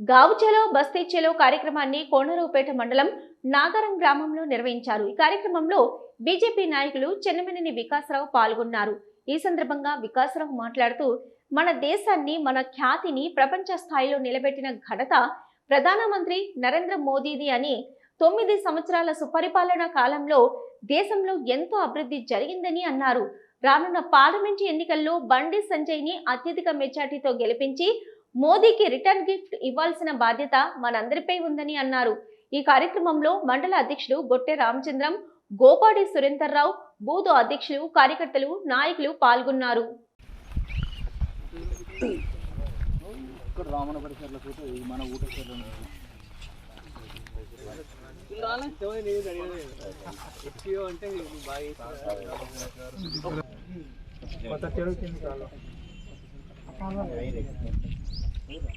గావుచెలో బస్తీ చెలో కార్యక్రమాన్ని కోనరావుపేట మండలం నాగరం గ్రామంలో నిర్వహించారు. ఈ కార్యక్రమంలో బీజేపీ నాయకులు చెన్నమనేని వికాసరావు పాల్గొన్నారు. ఈ సందర్భంగా వికాసరావు మాట్లాడుతూ మన దేశాన్ని మన ఖ్యాతిని ప్రపంచ స్థాయిలో నిలబెట్టిన ఘనత ప్రధానమంత్రి నరేంద్ర మోదీది అని తొమ్మిది సంవత్సరాల సుపరిపాలన కాలంలో దేశంలో ఎంతో అభివృద్ధి జరిగిందని అన్నారు. రానున్న పార్లమెంటు ఎన్నికల్లో బండి సంజయ్ని అత్యధిక మెజార్టీతో గెలిపించి మోదీకి రిటర్న్ గిఫ్ట్ ఇవ్వాల్సిన బాధ్యత మనందరిపై ఉందని అన్నారు. ఈ కార్యక్రమంలో మండల అధ్యక్షుడు గొట్టె రామచంద్రం గోపాడి సురేందర్రావు బూతు అధ్యక్షులు కార్యకర్తలు నాయకులు పాల్గొన్నారు. అంటే tiếp rồi.